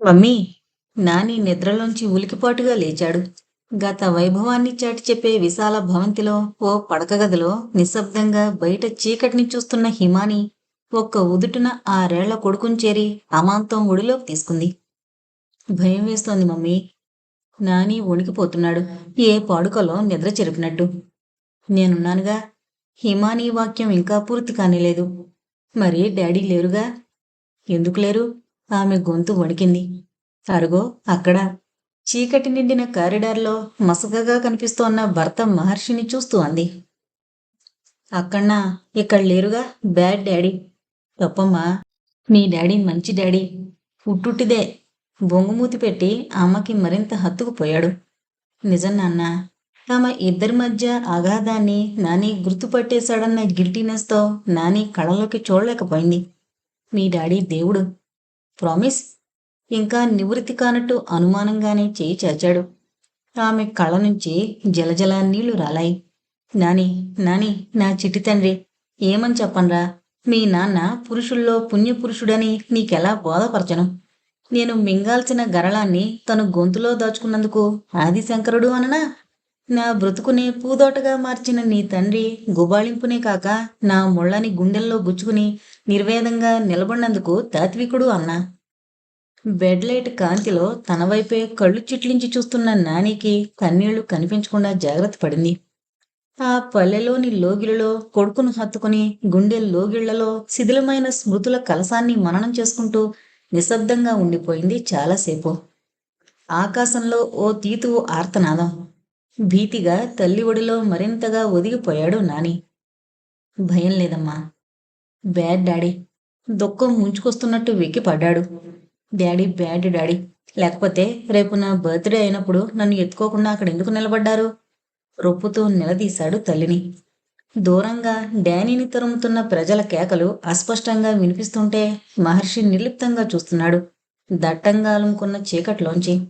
Mummy Nani నిద్రలోంచి ఉలికిపాటుగా లేచాడు. గత వైభవాన్ని చాటి చెప్పే విశాల భవంతిలో ఓ పడక గదిలో నిశ్శబ్దంగా బయట చీకటిని చూస్తున్న హిమాని ఒక్క ఉదుటున ఆరేళ్ళ కొడుకుని చేరి అమాంతం ఒడిలోకి తీసుకుంది. భయం వేస్తోంది మమ్మీ. నాని వణికిపోతున్నాడు. ఏ పాడుకలో నిద్ర చెరిపినట్టు. నేనున్నానుగా. హిమాని వాక్యం ఇంకా పూర్తి కానిలేదు. మరి డాడీ లేరుగా? ఎందుకు లేరు? ఆమె గొంతు వణికింది. అరుగో అక్కడ. చీకటి నిండిన కారిడార్లో మసకగా కనిపిస్తోన్న భర్త మహర్షిని చూస్తూ అంది. అక్కన్నా ఇక్కడ లేరుగా బ్యాడ్ డాడీ. తప్పమ్మా మీ డాడీ మంచి డాడీ. పుట్టుటిదే. బొంగుమూతి పెట్టి అమ్మకి మరింత హత్తుకుపోయాడు. నిజం నాన్న తమ ఇద్దరి మధ్య అగాధాన్ని నాని గుర్తుపట్టేశాడన్న గిల్టీనెస్తో నాని కళ్ళలోకి చూడలేకపోయింది. మీ డాడీ దేవుడు. ప్రామిస్. ఇంకా నివృత్తి కానట్టు అనుమానంగానే చేయి చాచాడు. ఆమె కళ్ళ నుంచి జలజల నీళ్ళు రాలాయి. నాని నాని నా చిట్టి తండ్రి ఏమని చెప్పనరా? మీ నాన్న పురుషుల్లో పుణ్యపురుషుడని నీకెలా బోధపరచను? నేను మింగాల్సిన గరళాన్ని తను గొంతులో దాచుకున్నందుకు ఆదిశంకరుడు అననా? నా బ్రతుకునే పూదోటగా మార్చిన నీ తండ్రి గుబాళింపునే కాక నా ముళ్ళని గుండెల్లో గుచ్చుకుని నిర్వేదంగా నిలబడినందుకు తాత్వికుడు అన్నా. బెడ్లైట్ కాంతిలో తన వైపే కళ్ళు చిట్లించి చూస్తున్న నానికి కన్నీళ్ళు కనిపించకుండా జాగ్రత్త పడింది. ఆ పల్లెలోని లోగిలలో కొడుకును హత్తుకుని గుండె లోగిళ్ళలో శిథిలమైన స్మృతుల కలసాన్ని మననం చేసుకుంటూ నిశ్శబ్దంగా ఉండిపోయింది చాలాసేపు. ఆకాశంలో ఓ తీతువు ఆర్తనాదం. భీతిగా తల్లి ఒడిలో మరింతగా ఒదిగిపోయాడు నాని. భయం లేదమ్మా. Bad daddy. దుఃఖం ముంచుకొస్తున్నట్టు వెక్కి పడ్డాడు. Daddy bad daddy. లేకపోతే రేపు నా బర్త్డే అయినప్పుడు నన్ను ఎత్తుకోకుండా అక్కడ ఎందుకు నిలబడ్డారు? రొప్పుతూ నిలదీశాడు తల్లిని. దూరంగా డానీని తరుముతున్న ప్రజల కేకలు అస్పష్టంగా వినిపిస్తుంటే మహర్షి నిర్లిప్తంగా చూస్తున్నాడు. దట్టంగా అలుముకున్న చీకట్లోంచి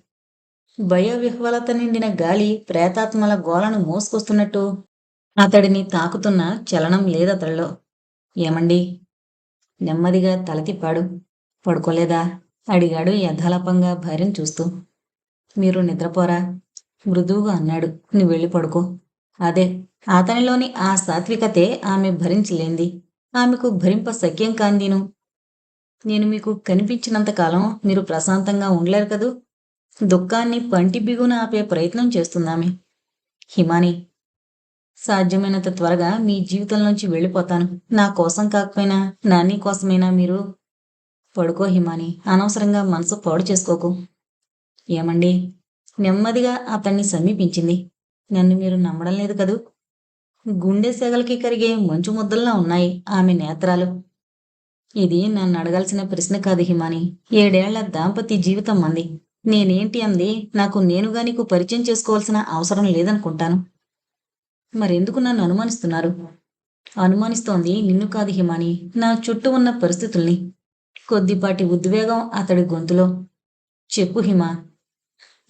భయవిహ్వలత నిండిన గాలి ప్రేతాత్మల గోలను మోసుకొస్తున్నట్టు అతడిని తాకుతున్న చలనం లేదతడిలో ఏమండి? నెమ్మదిగా తల తిప్పాడు పడుకోలేదా? అడిగాడు యథాలపంగా భార్యను చూస్తూ. మీరు నిద్రపోరా? మృదువుగా అన్నాడు. నువ్వు వెళ్ళి పడుకో. అదే. అతనిలోని ఆ సాత్వికతే ఆమె భరించలేంది. ఆమెకు భరింప సఖ్యం కాందీను. నేను మీకు కనిపించినంతకాలం మీరు ప్రశాంతంగా ఉండలేరు కదూ? దుఃఖాన్ని పంటి బిగున ఆపే ప్రయత్నం చేస్తున్నామే. హిమాని సాధ్యమైనంత త్వరగా మీ జీవితంలోంచి వెళ్ళిపోతాను. నా కోసం కాకపోయినా నాని కోసమైనా మీరు పడుకో హిమాని. అనవసరంగా మనసు పాడు చేసుకోకు. ఏమండి? నెమ్మదిగా అతన్ని సమీపించింది. నన్ను మీరు నమ్మడం లేదు కదూ? గుండె సెగలకి కరిగే మంచు ముద్దల్లా ఉన్నాయి ఆమె నేత్రాలు. ఇది నన్ను అడగాల్సిన ప్రశ్న కాదు హిమాని. ఏడేళ్ళ దాంపత్య జీవితం అంది. నేనేంటి అంది? నాకు నేనుగా నీకు పరిచయం చేసుకోవాల్సిన అవసరం లేదనుకుంటాను. మరెందుకు నన్ను అనుమానిస్తున్నారు? అనుమానిస్తోంది నిన్ను కాదు హిమాని. నా చుట్టూ ఉన్న పరిస్థితుల్ని. కొద్దిపాటి ఉద్వేగం అతడి గొంతులో. చెప్పు హిమా.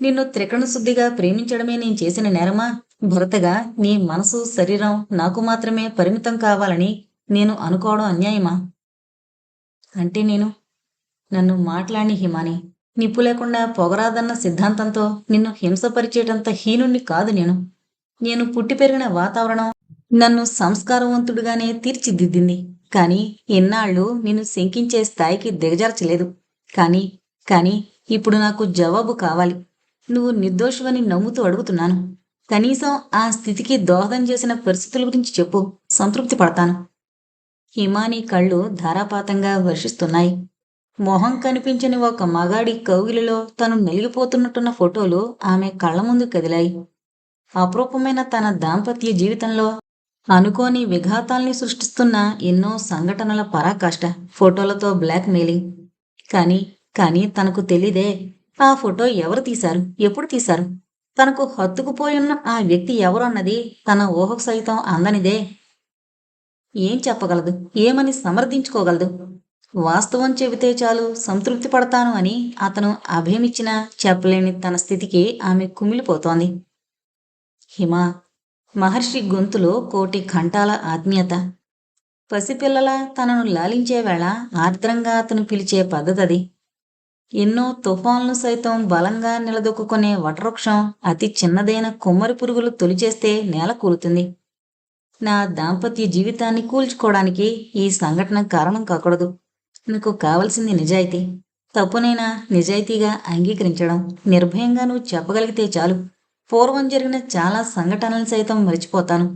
నిన్ను త్రికణశుద్ధిగా ప్రేమించడమే నేను చేసిన నేరమా? భరతగా నీ మనసు శరీరం నాకు మాత్రమే పరిమితం కావాలని నేను అనుకోవడం అన్యాయమా? అంటే నేను? నన్ను మాట్లాడి హిమాని. నిప్పు లేకుండా పొగరాదన్న సిద్ధాంతంతో నిన్ను హింసపరిచేటంత హీనుణ్ణి కాదు నేను. నేను పుట్టి పెరిగిన వాతావరణం నన్ను సంస్కారవంతుడుగానే తీర్చిదిద్దింది. కానీ ఎన్నాళ్ళు నిన్ను శంకించే స్థాయికి దిగజార్చలేదు. కానీ కానీ ఇప్పుడు నాకు జవాబు కావాలి. నువ్వు నిర్దోషమని నమ్ముతూ అడుగుతున్నాను. కనీసం ఆ స్థితికి దోహదం చేసిన పరిస్థితుల గురించి చెప్పు. సంతృప్తి పడతాను. హిమాని కళ్ళు ధారాపాతంగా వర్షిస్తున్నాయి. మొహం కనిపించని ఒక మగాడి కౌగిలిలో తను నలిగిపోతున్నట్టున్న ఫోటోలు ఆమె కళ్ళ ముందు కదిలాయి. అపరూపమైన తన దాంపత్య జీవితంలో అనుకోని విఘాతాల్ని సృష్టిస్తున్న ఎన్నో సంఘటనల పరాకాష్ట ఫోటోలతో బ్లాక్ మెయిలింగ్ కానీ కానీ తనకు తెలీదే ఆ ఫోటో ఎవరు తీశారు? ఎప్పుడు తీశారు? తనకు హత్తుకుపోయున్న ఆ వ్యక్తి ఎవరు అన్నది తన ఊహకు సైతం అందనిదే ఏం చెప్పగలదు? ఏమని సమర్థించుకోగలదు? వాస్తవం చెబితే చాలు సంతృప్తి పడతాను అని అతను అభయమిచ్చినా చెప్పలేని తన స్థితికి ఆమె కుమిలిపోతోంది. హిమ మహర్షి గొంతులో కోటి కంఠాల ఆత్మీయత. పసిపిల్లల తనను లాలించే వేళ ఆర్ద్రంగా అతను పిలిచే పద్ధతది. ఎన్నో తుఫాన్లు సైతం బలంగా నిలదొక్కునే వటవృక్షం అతి చిన్నదైన కొమ్మరి పురుగులు తొలిచేస్తే నేల కూలుతుంది నా దాంపత్య జీవితాన్ని కూల్చుకోవడానికి ఈ సంఘటన కారణం కాకూడదు. నీకు కావలసింది నిజాయితీ. తప్పునైనా నిజాయితీగా అంగీకరించడం నిర్భయంగా నువ్వు చెప్పగలిగితే చాలు. పూర్వం జరిగిన చాలా సంఘటనలు సైతం మరిచిపోతాను.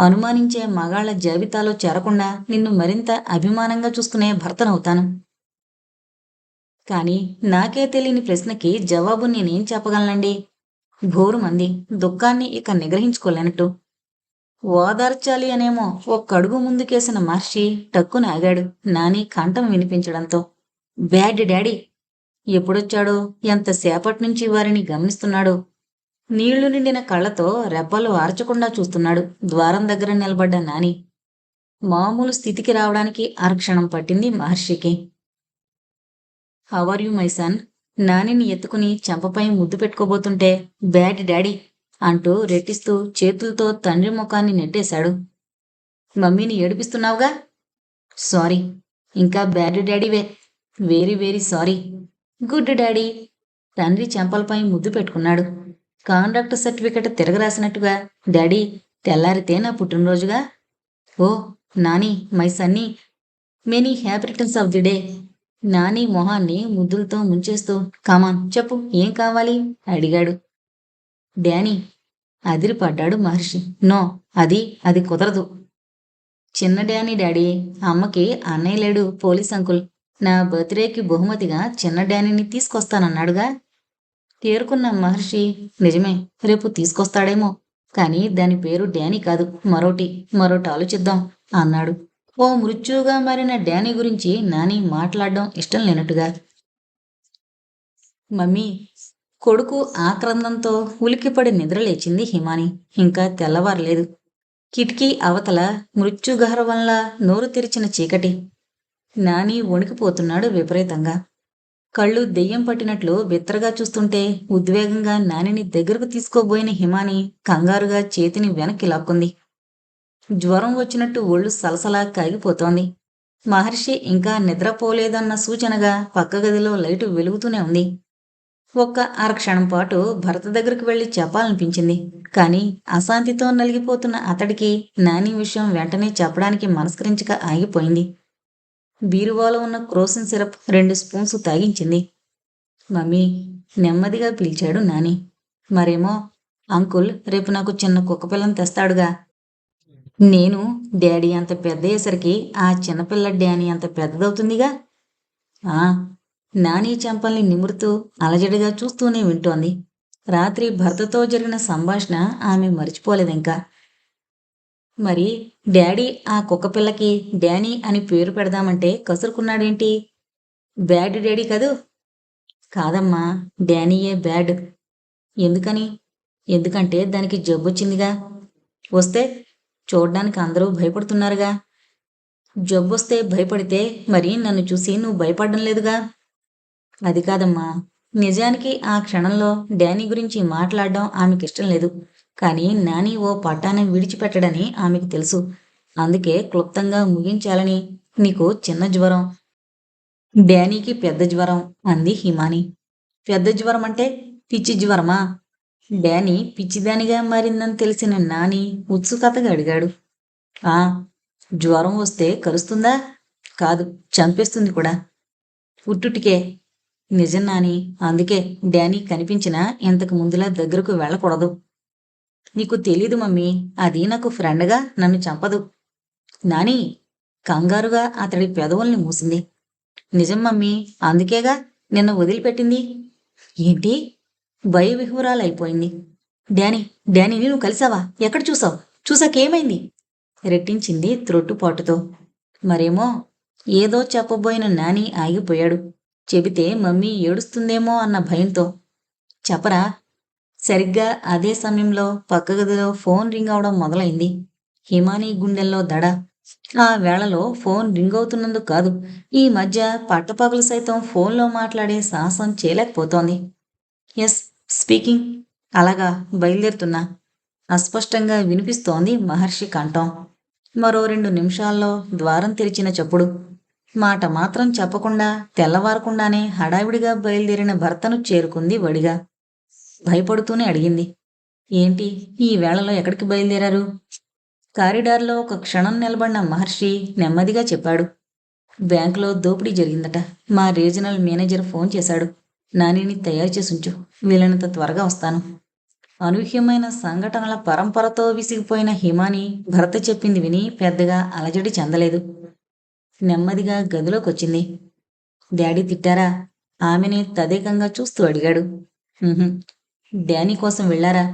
అనుమానించే మగాళ్ళ జాబితాలో చేరకుండా నిన్ను మరింత అభిమానంగా చూసుకునే భర్తనవుతాను. కానీ నాకే తెలియని ప్రశ్నకి జవాబు నేనేం చెప్పగలనండి? ఘోరుమంది. దుఃఖాన్ని ఇక నిగ్రహించుకోలేనట్టు. ఓదార్చాలి అనేమో ఒక్కడుగు ముందుకేసిన మహర్షి టక్కున ఆగాడు. నాని కంఠం వినిపించడంతో బ్యాడ్ డాడీ ఎప్పుడొచ్చాడో? ఎంతసేపటి నుంచి వారిని గమనిస్తున్నాడో? నీళ్ళు నిండిన కళ్ళతో రెబ్బలు ఆర్చకుండా చూస్తున్నాడు ద్వారం దగ్గర నిలబడ్డ నాని. మామూలు స్థితికి రావడానికి అరక్షణం పట్టింది మహర్షికి. How are you my son? నానిని ఎత్తుకుని చెంపపై ముద్దు పెట్టుకోబోతుంటే బ్యాడ్ డాడీ అంటూ రెట్టిస్తూ చేతులతో తండ్రి ముఖాన్ని నెట్టేశాడు. మమ్మీని ఏడిపిస్తున్నావుగా? సారీ. ఇంకా bad డాడీవే. Very very sorry. Good daddy. తండ్రి చెంపలపై ముద్దు పెట్టుకున్నాడు. కాంట్రాక్టర్ సర్టిఫికెట్ తిరగరాసినట్టుగా డాడీ తెల్లారితే నా పుట్టినరోజుగా? ఓ Nani my sunny many happy returns of the day. Nani మొహాన్ని ముద్దులతో ముంచేస్తూ కామాన్ చెప్పు ఏం కావాలి? అడిగాడు. డానీ అదిరిపడ్డాడు మహర్షి. నో అది అది కుదరదు. చిన్న డానీ డాడీ అమ్మకి అన్నయ్య లేడు పోలీస్ అంకుల్. నా బర్త్డేకి బహుమతిగా చిన్న డానీని తీసుకొస్తానన్నాడుగా. తేరుకున్న మహర్షి నిజమే రేపు తీసుకొస్తాడేమో. కానీ దాని పేరు డానీ కాదు మరోటి. మరోటి ఆలోచిద్దాం అన్నాడు. ఓ మృత్యువుగా మారిన డానీ గురించి నాని మాట్లాడడం ఇష్టం లేనట్టుగా. మమ్మీ కొడుకు ఆక్రందంతో ఉలికిపడి నిద్రలేచింది హిమాని. ఇంకా తెల్లవారలేదు. కిటికీ అవతల మృత్యుగహర వల్ల నోరు తెరిచిన చీకటి. నాని వణికిపోతున్నాడు విపరీతంగా. కళ్ళు దెయ్యం పట్టినట్లు బిత్తరగా చూస్తుంటే ఉద్వేగంగా నానిని దగ్గరకు తీసుకోబోయిన హిమాని కంగారుగా చేతిని వెనక్కి లాక్కుంది. జ్వరం వచ్చినట్టు ఒళ్ళు సలసలా కాగిపోతోంది. మహర్షి ఇంకా నిద్రపోలేదన్న సూచనగా పక్క గదిలో లైటు వెలుగుతూనే ఉంది. ఒక్క అరక్షణం పాటు భరత దగ్గరకు వెళ్ళి చెప్పాలనిపించింది. కానీ అశాంతితో నలిగిపోతున్న అతడికి నాని విషయం వెంటనే చెప్పడానికి మనస్కరించక ఆగిపోయింది. బీరువాలో ఉన్న క్రోసిన్ సిరప్ రెండు స్పూన్స్ తాగించింది. మమ్మీ నెమ్మదిగా పిలిచాడు నాని. మరేమో అంకుల్ రేపు నాకు చిన్న కుక్కపిల్లని తెస్తాడుగా. నేను డాడీ అంత పెద్ద అయ్యేసరికి ఆ చిన్నపిల్ల డానీ అంత పెద్దదవుతుందిగా? నాని చెంపల్ని నిమురుతూ అలజడిగా చూస్తూనే వింటోంది. రాత్రి భర్తతో జరిగిన సంభాషణ ఆమె మర్చిపోలేదింకా. మరి డాడీ ఆ కుక్కపిల్లకి డానీ అని పేరు పెడదామంటే కసురుకున్నాడేంటి? బ్యాడ్ డాడీ కదూ? కాదమ్మా డానీయే బ్యాడ్. ఎందుకని? ఎందుకంటే దానికి జబ్బొచ్చిందిగా. వస్తే చూడడానికి అందరూ భయపడుతున్నారుగా. జబ్బొస్తే భయపడితే మరి నన్ను చూసి నువ్వు భయపడడం లేదుగా? అది కాదమ్మా. నిజానికి ఆ క్షణంలో డానీ గురించి మాట్లాడడం ఆమెకి ఇష్టం లేదు. కానీ నాని ఓ పట్టాన్ని విడిచిపెట్టడని ఆమెకు తెలుసు. అందుకే క్లుప్తంగా ముగించాలని నీకు చిన్న జ్వరం. డానీకి పెద్ద జ్వరం అంది హిమాని. పెద్ద జ్వరం అంటే పిచ్చి జ్వరమా? డానీ పిచ్చిదానిగా మారిందని తెలిసిన నాని ఉత్సుకతగా అడిగాడు. ఆ జ్వరం వస్తే కలుస్తుందా కాదు చంపేస్తుంది కూడా. పుట్టుటికే నిజం నాని అందుకే డానీ కనిపించినా ఇంతకు ముందులా దగ్గరకు వెళ్ళకూడదు. నీకు తెలీదు మమ్మీ అది నాకు ఫ్రెండ్గా నన్ను చంపదు. నాని కంగారుగా అతడి పెదవుల్ని మూసింది. నిజం మమ్మీ అందుకేగా నిన్న వదిలిపెట్టింది? ఏంటి? భయ అయిపోయింది డానీ డానీని నువ్వు కలిసావా? ఎక్కడ చూసావు? చూసాకేమైంది? రెట్టించింది త్రొట్టుపాటుతో. మరేమో ఏదో చెప్పబోయిన నాని ఆగిపోయాడు. చెబితే మమ్మీ ఏడుస్తుందేమో అన్న భయంతో చెప్పరా సరిగ్గా అదే సమయంలో పక్క గదిలో ఫోన్ రింగ్ అవడం మొదలైంది. హిమానీ గుండెల్లో దడ. ఆ వేళలో ఫోన్ రింగ్ అవుతున్నందుకు కాదు ఈ మధ్య పట్టపగలు సైతం ఫోన్లో మాట్లాడే సాహసం చేయలేకపోతోంది. Yes speaking. అలాగా బయలుదేరుతున్నా. అస్పష్టంగా వినిపిస్తోంది మహర్షి కంఠం. మరో రెండు నిమిషాల్లో ద్వారం తెరిచిన చప్పుడు. మాట మాత్రం చెప్పకుండా తెల్లవారకుండానే హడావిడిగా బయలుదేరిన భర్తను చేరుకుంది వడిగా. భయపడుతూనే అడిగింది. ఏంటి ఈ వేళలో ఎక్కడికి బయలుదేరారు? కారిడార్లో ఒక క్షణం నిలబడిన మహర్షి నెమ్మదిగా చెప్పాడు. బ్యాంకులో దోపిడీ జరిగిందట. మా రీజనల్ మేనేజర్ ఫోన్ చేశాడు. నానిని తయారు చేసుంచు. వీలైనంత త్వరగా వస్తాను. అనూహ్యమైన సంఘటనల పరంపరతో విసిగిపోయిన హిమాని భర్త చెప్పింది విని పెద్దగా అలజడి చెందలేదు. నెమ్మదిగా గదిలోకి వచ్చింది డాడీ తిట్టారా? ఆమెని తదేకంగా చూస్తూ అడిగాడు. డానీ కోసం వెళ్ళారా?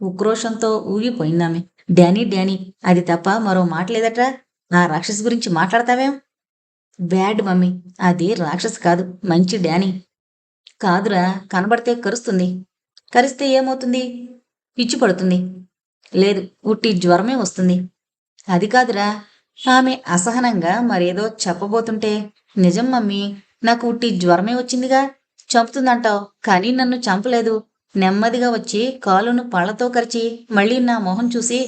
ఉక్రోషంతో ఊగిపోయిందామె. డానీ డానీ అది తప్ప మరో మాట లేదట్రా? ఆ రాక్షస్ గురించి మాట్లాడతావేం? బ్యాడ్ మమ్మీ అది రాక్షస్ కాదు మంచి డానీ. కాదురా కనబడితే కరుస్తుంది. కరిస్తే ఏమవుతుంది? పిచ్చి పడుతుంది. లేదు ఉట్టి జ్వరమే వస్తుంది. అది కాదురా ఆమె అసహనంగా మరేదో చెప్పబోతుంటే నిజం మమ్మీ నాకు ఉట్టి జ్వరమే వచ్చిందిగా. చంపుతుందంటావు కానీ నన్ను చంపలేదు. నెమ్మదిగా వచ్చి కాలును పళ్ళతో కరిచి మళ్ళీ నా మొహం చూసి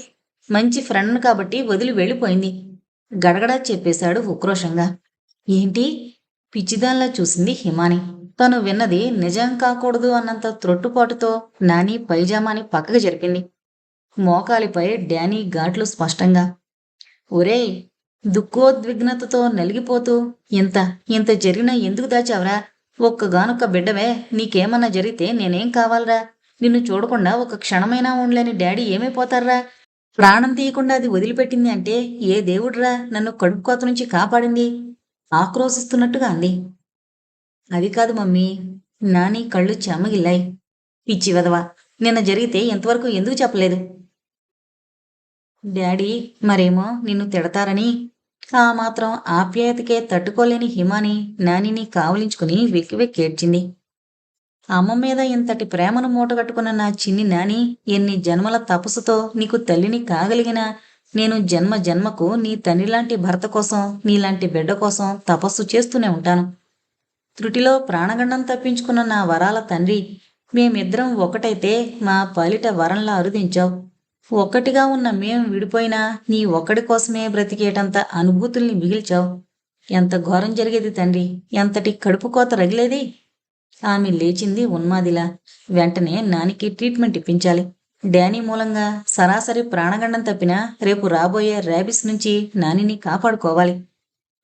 మంచి ఫ్రెండ్ కాబట్టి వదిలి వెళ్ళిపోయింది గడగడా చెప్పేశాడు ఉక్రోషంగా. ఏంటి? పిచ్చిదాన్లా చూసింది హిమాని. తను విన్నది నిజం కాకూడదు అన్నంత త్రొట్టుపాటుతో నాని పైజామాని పక్కకు జరిపింది. మోకాలిపై డానీ ఘాట్లు స్పష్టంగా ఒరేయ్ దుఃఖోద్విగ్నతతో నలిగిపోతూ ఇంత ఇంత జరిగినా ఎందుకు దాచావరా? ఒక్కగానొక్క బిడ్డవే నీకేమన్నా జరిగితే నేనేం కావాలరా? నిన్ను చూడకుండా ఒక క్షణమైనా ఉండలేని డాడీ ఏమైపోతారా ప్రాణం తీయకుండా అది వదిలిపెట్టింది అంటే ఏ దేవుడ్రా నన్ను కడుపు కోత నుంచి కాపాడింది? ఆక్రోశిస్తున్నట్టుగా అంది. అది కాదు మమ్మీ నాని కళ్ళు చెమ్మగిల్లాయి పిచ్చి వదవా నిన్న జరిగితే ఎంతవరకు ఎందుకు చెప్పలేదు? డాడీ మరేమో నిన్ను తిడతారని. ఆ మాత్రం ఆప్యాయతకే తట్టుకోలేని హిమాని నానిని కావలించుకుని వెక్కి వెక్కేడ్చింది అమ్మ మీద ఇంతటి ప్రేమను మూటగట్టుకున్న నా చిన్ని నాని ఎన్ని జన్మల తపస్సుతో నీకు తల్లిని కాగలిగినా నేను జన్మ జన్మకు నీ తండ్రిలాంటి భర్త కోసం నీలాంటి బిడ్డ కోసం తపస్సు చేస్తూనే ఉంటాను. త్రుటిలో ప్రాణగండం తప్పించుకున్న నా వరాల తండ్రి మేమిద్దరం ఒకటైతే మా పాలిట వరంలా అరుదించావు. ఒక్కటిగా ఉన్న మేం విడిపోయినా నీ ఒక్కడి కోసమే బ్రతికేటంత అనుభూతుల్ని మిగిల్చావు. ఎంత ఘోరం జరిగేది తండ్రి? ఎంతటి కడుపు కోత రగిలేది? ఆమె లేచింది ఉన్మాదిలా. వెంటనే నానికి ట్రీట్మెంట్ ఇప్పించాలి. డానీ మూలంగా సరాసరి ప్రాణగండం తప్పినా రేపు రాబోయే ర్యాబిస్ నుంచి నానిని కాపాడుకోవాలి.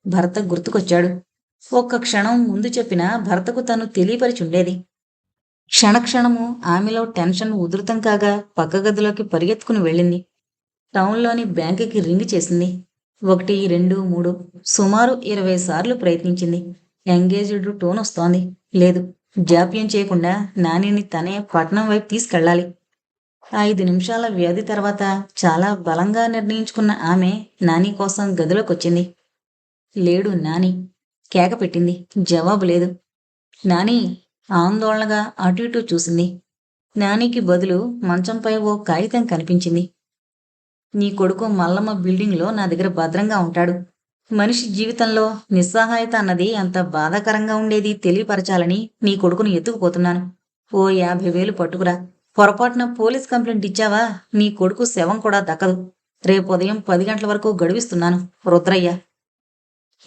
భర్త గుర్తుకొచ్చాడు. ఒక్క క్షణం ముందు చెప్పిన భర్తకు తను తెలియపరిచి ఉండేది. క్షణక్షణము ఆమెలో టెన్షన్ ఉధృతం కాగా పక్క గదిలోకి పరిగెత్తుకుని వెళ్ళింది. టౌన్లోని బ్యాంకుకి రింగ్ చేసింది. ఒకటి రెండు మూడు సుమారు ఇరవై సార్లు ప్రయత్నించింది. ఎంగేజ్డ్ టోన్ వస్తోంది. లేదు జాప్యం చేయకుండా నానిని తనే పట్నం వైపు తీసుకెళ్ళాలి. ఐదు నిమిషాల వ్యాధి తర్వాత చాలా బలంగా నిర్ణయించుకున్న ఆమె నాని కోసం గదిలోకి వచ్చింది లేడు నాని. కేక పెట్టింది. జవాబు లేదు. నాని ఆందోళనగా అటు ఇటు చూసింది. నానికి బదులు మంచంపై ఓ కాగితం కనిపించింది. నీ కొడుకు మల్లమ్మ బిల్డింగ్లో నా దగ్గర భద్రంగా ఉంటాడు. మనిషి జీవితంలో నిస్సహాయత అన్నది అంత బాధాకరంగా ఉండేది తెలియపరచాలని నీ కొడుకును ఎత్తుకుపోతున్నాను. ఓ యాభై వేలు పట్టుకురా. పొరపాటున పోలీస్ కంప్లైంట్ ఇచ్చావా? నీ కొడుకు శవం కూడా దక్కదు. రేపు ఉదయం పది గంటల వరకు గడువిస్తున్నాను. రుద్రయ్య.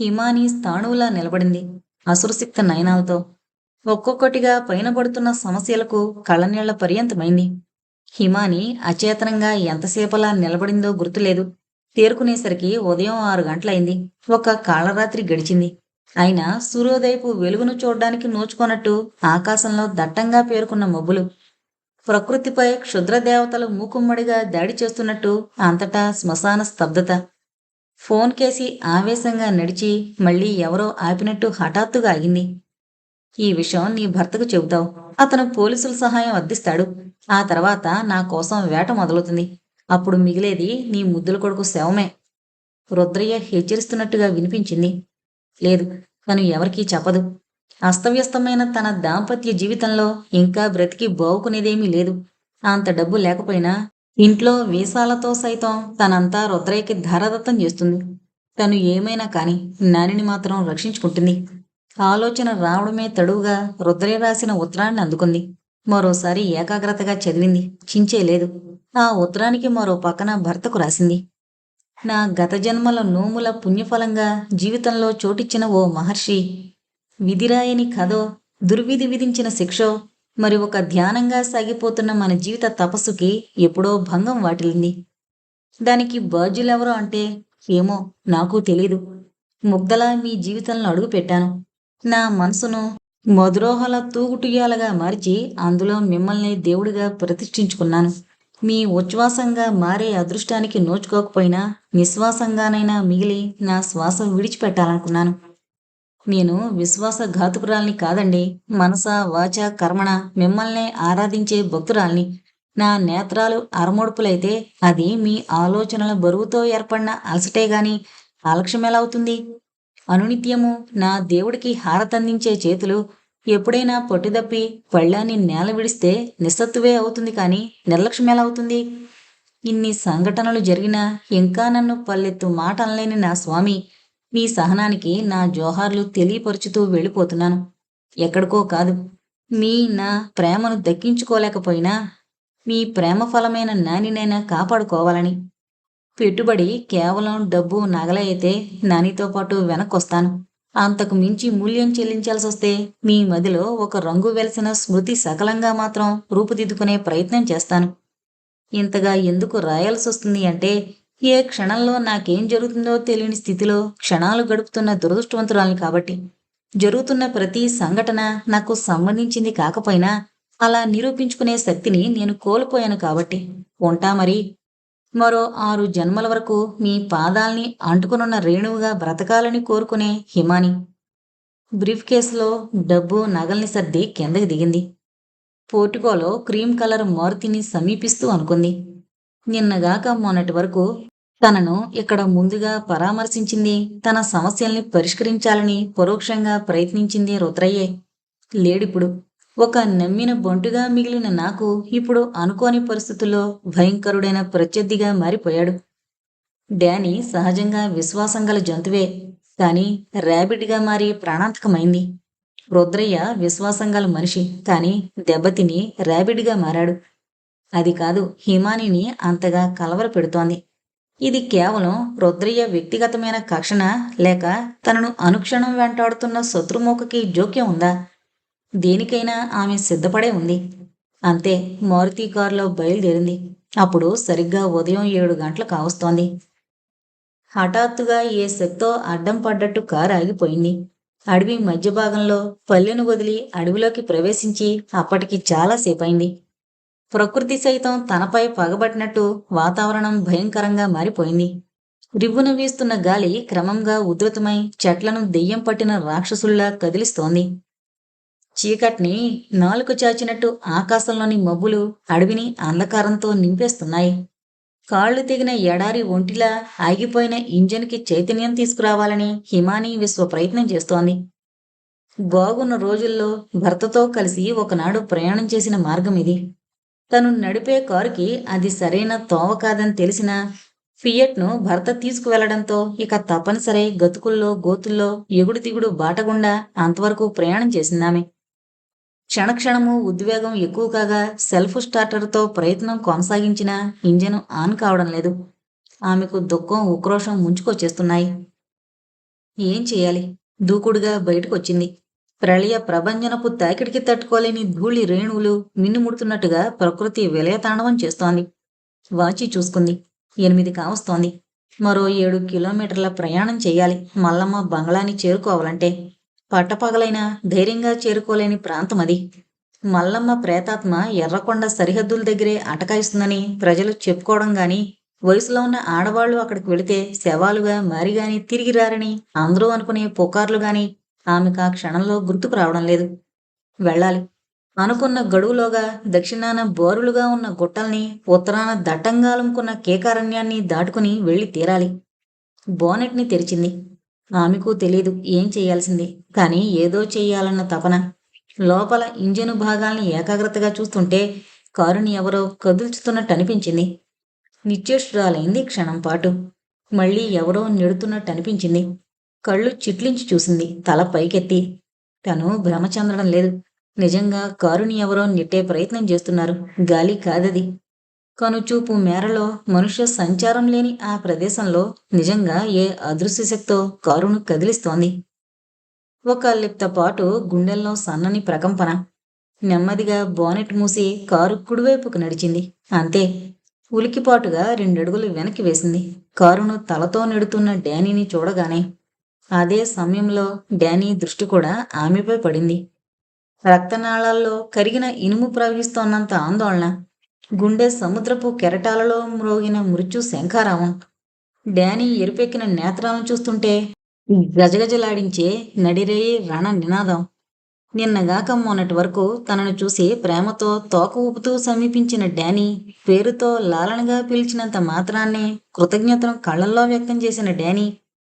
హిమాని స్థాణువులా నిలబడింది. అసురసిక్త నయనాలతో ఒక్కొక్కటిగా పైన పడుతున్న సమస్యలకు కళ్ళనీళ్ళ పర్యంతమైంది. హిమాని అచేతనంగా ఎంతసేపలా నిలబడిందో గుర్తులేదు. తేరుకునేసరికి ఉదయం ఆరు గంటలైంది. ఒక కాళరాత్రి గడిచింది. అయినా సూర్యోదయపు వెలుగును చూడ్డానికి నోచుకోనట్టు ఆకాశంలో దట్టంగా పేరుకున్న మబ్బులు. ప్రకృతిపై క్షుద్రదేవతలు మూకుమ్మడిగా దాడి చేస్తున్నట్టు అంతటా శ్మశాన స్తబ్దత. ఫోన్ కేసి ఆవేశంగా నడిచి మళ్ళీ ఎవరో ఆపినట్టు హఠాత్తుగా ఆగింది. ఈ విషయం నీ భర్తకు చెబుతావు. అతను పోలీసుల సహాయం అర్థిస్తాడు. ఆ తర్వాత నా కోసం వేట మొదలవుతుంది. అప్పుడు మిగిలేది నీ ముద్దుల కొడుకు శవమే. రుద్రయ్య హెచ్చరిస్తున్నట్టుగా వినిపించింది. లేదు తను ఎవరికీ చెప్పదు. అస్తవ్యస్తమైన తన దాంపత్య జీవితంలో ఇంకా బ్రతికి బావుకునేదేమీ లేదు. అంత డబ్బు లేకపోయినా ఇంట్లో వీసాలతో సైతం తనంతా రుద్రయ్యకి ధారాదత్తం చేస్తుంది. తను ఏమైనా కాని నానిని మాత్రం రక్షించుకుంటుంది. ఆలోచన రావడమే తడువుగా రుద్రే రాసిన ఉత్తరాన్ని అందుకుంది. మరోసారి ఏకాగ్రతగా చదివింది. చించేలేదు ఆ ఉత్తరానికి మరో పక్కన భర్తకు రాసింది. నా గత జన్మల నోముల పుణ్యఫలంగా జీవితంలో చోటిచ్చిన ఓ మహర్షి విధిరాయని కథో దుర్విధి విధించిన శిక్షో మరి ఒక ధ్యానంగా సాగిపోతున్న మన జీవిత తపస్సుకి ఎప్పుడో భంగం వాటిల్లింది. దానికి బాధ్యులెవరో అంటే ఏమో నాకు తెలీదు. ముగ్ధలా మీ జీవితంలో అడుగు పెట్టాను నా మనసును మధురోహల తూగుటుయ్యాలగా మార్చి అందులో మిమ్మల్ని దేవుడిగా ప్రతిష్ఠించుకున్నాను. మీ ఉచ్ఛ్వాసంగా మారే అదృష్టానికి నోచుకోకపోయినా నిశ్వాసంగానైనా మిగిలి నా శ్వాస విడిచిపెట్టాలనుకున్నాను. నేను విశ్వాసఘాతుకురాల్ని కాదండి మనస వాచ కర్మణ మిమ్మల్నే ఆరాధించే భక్తురాల్ని. నా నేత్రాలు అరమోడుపులైతే అది మీ ఆలోచనల బరువుతో ఏర్పడిన అలసటే గాని ఆలక్ష్యం ఎలా అవుతుంది? అనునిత్యము నా దేవుడికి హారతందించే చేతులు ఎప్పుడైనా పొట్టిదప్పి పళ్ళాన్ని నేల విడిస్తే నిస్సత్తువే అవుతుంది కానీ నిర్లక్ష్యం ఎలా అవుతుంది? ఇన్ని సంఘటనలు జరిగినా ఇంకా నన్ను పల్లెత్తు మాట అనలేని నా స్వామి మీ సహనానికి నా జోహార్లు తెలియపరుచుతూ వెళ్ళిపోతున్నాను. ఎక్కడికో కాదు మీ నా ప్రేమను దక్కించుకోలేకపోయినా మీ ప్రేమ ఫలమైన నానినైనా కాపాడుకోవాలని పెట్టుబడి కేవలం డబ్బు నగల అయితే నానితో పాటు వెనక్కొస్తాను. అంతకు మించి మూల్యం చెల్లించాల్సి వస్తే మీ మదిలో ఒక రంగు వెలిసిన స్మృతి సకలంగా మాత్రం రూపుదిద్దుకునే ప్రయత్నం చేస్తాను. ఇంతగా ఎందుకు రాయాల్సి వస్తుంది అంటే ఏ క్షణంలో నాకేం జరుగుతుందో తెలియని స్థితిలో క్షణాలు గడుపుతున్న దురదృష్టవంతురాలు కాబట్టి. జరుగుతున్న ప్రతి సంఘటన నాకు సంబంధించింది కాకపోయినా అలా నిరూపించుకునే శక్తిని నేను కోల్పోయాను కాబట్టి. ఉంటా మరి. మరో ఆరు జన్మల వరకు మీ పాదాల్ని అంటుకునున్న రేణువుగా బ్రతకాలని కోరుకునే హిమాని. బ్రీఫ్ కేసులో డబ్బు నగల్ని సర్ది కిందకి దిగింది. పోర్టుకోలో క్రీమ్ కలర్ మారుతిని సమీపిస్తూ అనుకుంది. నిన్నగాక మొన్నటి వరకు తనను ఇక్కడ ముందుగా పరామర్శించింది తన సమస్యల్ని పరిష్కరించాలని పరోక్షంగా ప్రయత్నించింది రుద్రయ్యే. లేడిప్పుడు ఒక నమ్మిన బొంటుగా మిగిలిన నాకు ఇప్పుడు అనుకోని పరిస్థితుల్లో భయంకరుడైన ప్రత్యర్థిగా మారిపోయాడు. డానీ సహజంగా విశ్వాసం గల జంతువే కానీ ర్యాబిడ్గా మారి ప్రాణాంతకమైంది. రుద్రయ్య విశ్వాసం గల మనిషి కానీ దెబ్బతిని ర్యాబిడ్గా మారాడు. అది కాదు హిమానిని అంతగా కలవర పెడుతోంది ఇది కేవలం రుద్రయ్య వ్యక్తిగతమైన కక్షణ లేక తనను అనుక్షణం వెంటాడుతున్న శత్రుమూకకి జోక్యం ఉందా? దేనికైనా ఆమె సిద్ధపడే ఉంది. అంతే మారుతి కారులో బయలుదేరింది. అప్పుడు సరిగ్గా ఉదయం ఏడు గంటలు కావస్తోంది. హఠాత్తుగా ఏ శక్తో అడ్డం పడ్డట్టు కారు ఆగిపోయింది. అడవి మధ్య భాగంలో పల్లెను వదిలి అడవిలోకి ప్రవేశించి అప్పటికి చాలాసేపైంది ప్రకృతి సైతం తనపై పగబట్టినట్టు వాతావరణం భయంకరంగా మారిపోయింది. రివ్వున వీస్తున్న గాలి క్రమంగా ఉధృతమై చెట్లను దెయ్యం పట్టిన రాక్షసుల్లా కదిలిస్తోంది. చీకట్ని నాలుక చాచినట్టు ఆకాశంలోని మబ్బులు అడవిని అంధకారంతో నింపేస్తున్నాయి. కాళ్ళు తెగిన ఎడారి ఒంటిలా ఆగిపోయిన ఇంజన్కి చైతన్యం తీసుకురావాలని హిమాని విశ్వ ప్రయత్నం చేస్తోంది. బాగున్న రోజుల్లో భర్తతో కలిసి ఒకనాడు ప్రయాణం చేసిన మార్గం ఇది. తను నడిపే కారుకి అది సరైన తోవ కాదని తెలిసిన ఫియట్ను భర్త తీసుకువెళ్ళడంతో ఇక తప్పనిసరి గతుకుల్లో గోతుల్లో ఎగుడు దిగుడు బాటగుండా అంతవరకు ప్రయాణం చేసిందామె. క్షణక్షణము ఉద్వేగం ఎక్కువ కాగా సెల్ఫ్ స్టార్టర్తో ప్రయత్నం కొనసాగించినా ఇంజను ఆన్ కావడం లేదు. ఆమెకు దుఃఖం ఉక్రోషం ముంచుకొచ్చేస్తున్నాయి. ఏం చేయాలి? దూకుడుగా బయటకొచ్చింది. ప్రళయ ప్రభంజనపు తాకిడికి తట్టుకోలేని ధూళి రేణువులు మిన్నుముడుతున్నట్టుగా ప్రకృతి విలయతాండవం చేస్తోంది. వాచి చూసుకుంది. ఎనిమిది కావస్తోంది. మరో ఏడు కిలోమీటర్ల ప్రయాణం చేయాలి. మల్లమ్మ బంగ్లాని చేరుకోవాలంటే పట్టపగలైనా ధైర్యంగా చేరుకోలేని ప్రాంతం అది. మల్లమ్మ ప్రేతాత్మ ఎర్రకొండ సరిహద్దుల దగ్గరే అటకాయిస్తుందని ప్రజలు చెప్పుకోవడం గాని వయసులో ఉన్న ఆడవాళ్ళు అక్కడికి వెళితే శవాలుగా మారిగాని తిరిగి రారని అందరూ అనుకునే పుకార్లు గాని ఆమెకు ఆ క్షణంలో గుర్తుకు రావడం లేదు. వెళ్ళాలి. అనుకున్న గడువులోగా దక్షిణాన బోరులుగా ఉన్న గుట్టల్ని ఉత్తరాన దట్టంగా అలుముకున్న కేకారణ్యాన్ని దాటుకుని వెళ్ళి తీరాలి. బోనెట్ని తెరిచింది. ఆమెకు తెలియదు ఏం చేయాల్సింది. కానీ ఏదో చేయాలన్న తపన. లోపల ఇంజను భాగాల్ని ఏకాగ్రతగా చూస్తుంటే కారుని ఎవరో కదుల్చుతున్నట్టు అనిపించింది. నిత్యేష్రాలైంది క్షణం పాటు. మళ్ళీ ఎవరో నెడుతున్నట్టు అనిపించింది. కళ్ళు చిట్లించి చూసింది. తల పైకెత్తి. తను భ్రమ చెందడం లేదు. నిజంగా కారుని ఎవరో నెట్టే ప్రయత్నం చేస్తున్నారు. గాలి కాదది. కనుచూపు మేరలో మనుష్య సంచారం లేని ఆ ప్రదేశంలో నిజంగా ఏ అదృశ్య శక్తో కారును కదిలిస్తోంది? ఒక లిప్తపాటు గుండెల్లో సన్నని ప్రకంపన. నెమ్మదిగా బోనెట్ మూసి కారు కుడివైపుకు నడిచింది. అంతే. ఉలికిపాటుగా రెండడుగులు వెనక్కి వేసింది. కారును తలతో నెడుతున్న డానీని చూడగానే అదే సమయంలో డానీ దృష్టి కూడా ఆమెపై పడింది. రక్తనాళాల్లో కరిగిన ఇనుము ప్రవహిస్తోన్నంత ఆందోళన. గుండె సముద్రపు కెరటాలలో మ్రోగిన మృత్యు శంఖారావం. డానీ ఎరుపెక్కిన నేత్రాలను చూస్తుంటే గజగజలాడించే నడిరేయి రణ నినాదం. నిన్నగాక మొన్నటి వరకు తనను చూసి ప్రేమతో తోక ఊపుతూ సమీపించిన డానీ పేరుతో లాలనగా పిలిచినంత మాత్రాన్నే కృతజ్ఞతను కళ్ళల్లో వ్యక్తం చేసిన డానీ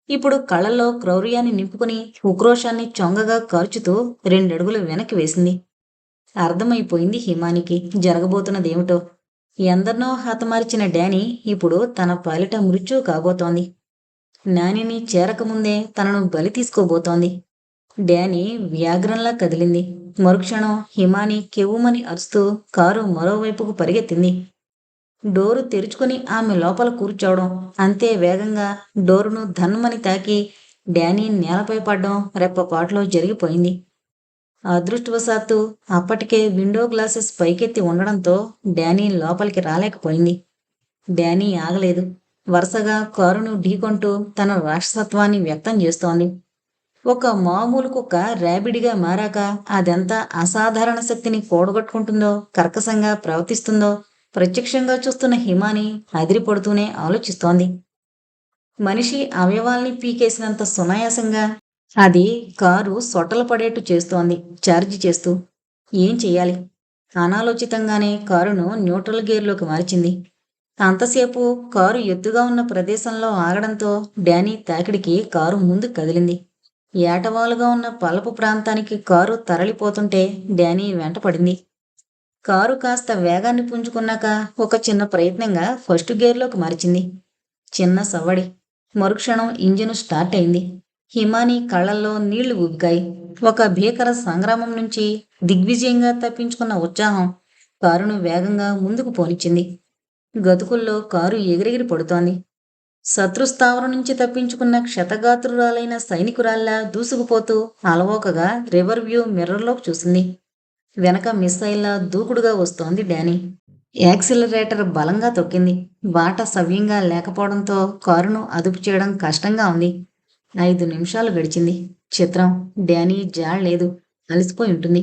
ఇప్పుడు కళ్ళల్లో క్రౌర్యాన్ని నింపుకుని ఉక్రోషాన్ని చొంగగా కార్చుతూ రెండడుగులు వెనక్కి వేసింది. అర్థమైపోయింది హిమానికి. జరగబోతున్నదేమిటో? ఎందరినో హతమార్చిన డానీ ఇప్పుడు తన పాలిట మృత్యు కాబోతోంది. నానిని చేరకముందే తనను బలి తీసుకోబోతోంది. డానీ వ్యాఘ్రంలా కదిలింది. మరుక్షణం హిమాని కెవ్వుమని అరుస్తూ కారు మరోవైపుకు పరిగెత్తింది. డోరు తెరుచుకుని ఆమె లోపల కూర్చోవడం అంతే వేగంగా డోరును ధన్మని తాకి డానీ నేలపై పడ్డం రెప్పపాట్లో జరిగిపోయింది. అదృష్టవశాత్తు అప్పటికే విండో గ్లాసెస్ పైకెత్తి ఉండడంతో డానీ లోపలికి రాలేకపోయింది. డానీ ఆగలేదు. వరుసగా కారును ఢీకొంటూ తన రాక్షసత్వాన్ని వ్యక్తం చేస్తోంది. ఒక మామూలు కుక్క ర్యాబిడిగా మారాక అదెంత అసాధారణ శక్తిని కూడగట్టుకుంటుందో కర్కశంగా ప్రవర్తిస్తుందో ప్రత్యక్షంగా చూస్తున్న హిమాని అదిరిపడుతూనే ఆలోచిస్తోంది. మనిషి అవయవాల్ని పీకేసినంత సునాయాసంగా అది కారు సొట్టలు పడేట్టు చేస్తోంది ఛార్జ్ చేస్తూ. ఏం చెయ్యాలి? అనాలోచితంగానే కారును న్యూట్రల్ గేర్లోకి మార్చింది. అంతసేపు కారు ఎత్తుగా ఉన్న ప్రదేశంలో ఆగడంతో డానీ తాకిడికి కారు ముందు కదిలింది. ఏటవాలుగా ఉన్న పలపు ప్రాంతానికి కారు తరలిపోతుంటే డానీ వెంటపడింది కారు కాస్త వేగాన్ని పుంజుకున్నాక ఒక చిన్న ప్రయత్నంగా ఫస్ట్ గేర్లోకి మార్చింది. చిన్న సవ్వడి. మరుక్షణం ఇంజిన్ స్టార్ట్ అయింది. హిమాని కళ్ళల్లో నీళ్ళు ఉబికాయి ఒక భీకర సంగ్రామం నుంచి దిగ్విజయంగా తప్పించుకున్న ఉత్సాహం కారును వేగంగా ముందుకు పోనిచ్చింది. గతుకుల్లో కారు ఎగిరెగిరి పడుతోంది. శత్రుస్థావరం నుంచి తప్పించుకున్న క్షతగాత్రురాలైన సైనికురాల్లా దూసుకుపోతూ అలవోకగా రివర్ వ్యూ మిర్రర్లోకి చూసింది. వెనక మిస్సైల్లా దూకుడుగా వస్తోంది డానీ. యాక్సిలరేటర్ బలంగా తొక్కింది. బాట సవ్యంగా లేకపోవడంతో కారును అదుపు చేయడం కష్టంగా ఉంది. ఐదు నిమిషాలు గడిచింది. చిత్రం డానీ జాడలేదు అలసిపోయి ఉంటుంది.